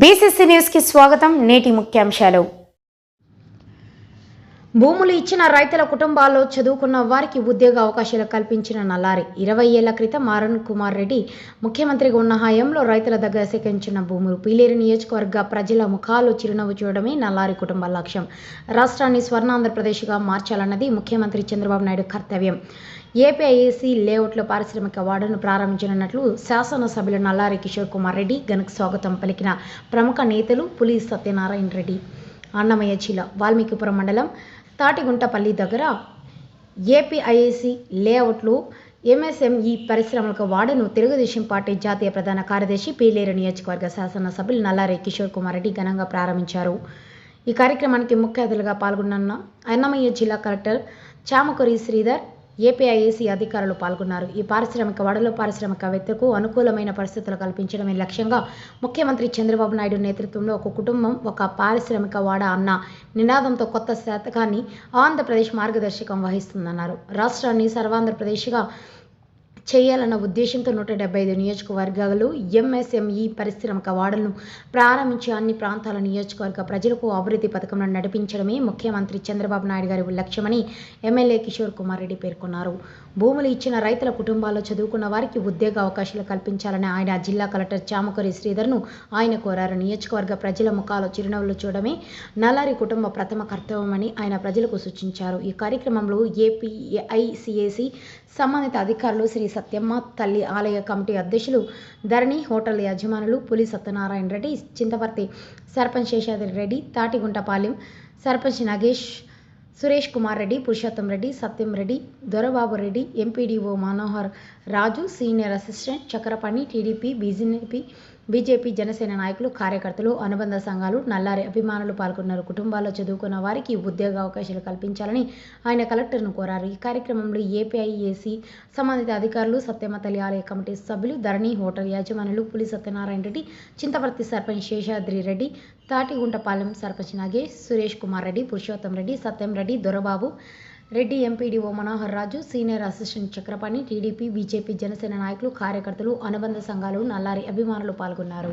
BCC న్యూస్కి స్వాగతం నేటి ముఖ్యాంశాలు. భూములు ఇచ్చిన రైతుల కుటుంబాల్లో చదువుకున్న వారికి ఉద్యోగ అవకాశాలు కల్పించిన నల్లారి. ఇరవై ఏళ్ళ క్రితం అరుణ్ కుమార్ రెడ్డి ముఖ్యమంత్రిగా ఉన్న హయాంలో రైతుల దగ్గర సేకరించిన భూములు. పీలేరు నియోజకవర్గ ప్రజల ముఖాలు చిరునవ్వు చూడడమే నల్లారి కుటుంబ లక్ష్యం. రాష్ట్రాన్ని స్వర్ణాంధ్రప్రదేశ్గా మార్చాలన్నది ముఖ్యమంత్రి చంద్రబాబు నాయుడు కర్తవ్యం. ఏపీఐఏసీ లేఅవుట్లో పారిశ్రామిక వార్డును ప్రారంభించనున్నట్లు శాసనసభ్యులు నల్లారి కిషోర్ కుమార్ రెడ్డి ఘనకు స్వాగతం పలికిన ప్రముఖ నేతలు పులి సత్యనారాయణ రెడ్డి. అన్నమయ్య జిల్లా వాల్మీకిపురం మండలం తాటిగుంటపల్లి దగ్గర ఏపీఐఏసీ లేఅవుట్లు ఎంఎస్ఎంఈ పరిశ్రమలకు వార్డును తెలుగుదేశం పార్టీ జాతీయ ప్రధాన కార్యదర్శి పీలేరు నియోజకవర్గ శాసనసభ్యులు నల్లారి కిషోర్ కుమార్ రెడ్డి ఘనంగా ప్రారంభించారు. ఈ కార్యక్రమానికి ముఖ్య అతిథులుగా పాల్గొన్న అన్నమయ్య జిల్లా కలెక్టర్ చామకూరి శ్రీధర్ ఏపీఐఏసీ అధికారులు పాల్గొన్నారు. ఈ పారిశ్రామిక వడలు పారిశ్రామికవేత్తకు అనుకూలమైన పరిస్థితులు కల్పించడమే లక్ష్యంగా ముఖ్యమంత్రి చంద్రబాబు నాయుడు నేతృత్వంలో ఒక కుటుంబం ఒక పారిశ్రామిక వాడ అన్న నినాదంతో కొత్త శతకాన్ని ఆంధ్రప్రదేశ్ మార్గదర్శకం వహిస్తుందన్నారు. రాష్ట్రాన్ని సర్వాంధ్రప్రదేశ్గా చేయాలన్న ఉద్దేశంతో నూట డెబ్బై ఐదు నియోజకవర్గాలు ఎంఎస్ఎంఈ పరిశ్రమ వాడలను ప్రారంభించి అన్ని ప్రాంతాల నియోజకవర్గ ప్రజలకు అభివృద్ధి పథకంలో నడిపించడమే ముఖ్యమంత్రి చంద్రబాబు నాయుడు గారి లక్ష్యమని ఎమ్మెల్యే కిషోర్ కుమార్ రెడ్డి పేర్కొన్నారు. భూములు ఇచ్చిన రైతుల కుటుంబాల్లో చదువుకున్న వారికి ఉద్యోగ అవకాశాలు కల్పించాలని ఆయన జిల్లా కలెక్టర్ చామకూరి శ్రీధర్ను ఆయన కోరారు. నియోజకవర్గ ప్రజల ముఖాలు చిరునవ్వులు చూడమే నల్లారి కుటుంబ ప్రథమ కర్తవ్యమని ఆయన ప్రజలకు సూచించారు. ఈ కార్యక్రమంలో ఏపీఐసిఏసి సంబంధిత అధికారులు శ్రీ సత్యమ్మ తల్లి ఆలయ కమిటీ అధ్యక్షులు ధరణి హోటల్ యజమానులు Puli Satyanarayana Reddy Chintaparthi sarpanch Seshadri Reddy Tatiguntapalem sarpanch Nagesh Suresh Kumar Reddy Purushottam Reddy Satyam Reddy Dorababu Reddy MPDO Manohar Raju senior assistant Chakrapani TDP BJP BJP Janasena నాయకులు కార్యకర్తలు అనుబంధ సంఘాలు నల్లారి అభిమానులు పాల్గొన్నారు. కుటుంబాల్లో చదువుకున్న వారికి ఉద్యోగ అవకాశాలు కల్పించాలని ఆయన కలెక్టర్ను కోరారు. ఈ కార్యక్రమంలో ఏపీఐఏసీ సంబంధిత అధికారులు సత్యమతలి తల్లి ఆలయ కమిటీ సభ్యులు ధరణి hotel యాజమానులు Puli Satyanarayana Reddy Chintaparthi sarpanch Seshadri Reddy Tatiguntapalem sarpanch Nagesh Suresh Kumar Reddy Purushottam Reddy Satyam Reddy Dorababu Reddy MPDO Manohar Raju senior assistant Chakrapani TDP BJP Janasena నాయకులు కార్యకర్తలు అనుబంధ సంఘాలు నల్లారి అభిమానులు పాల్గొన్నారు.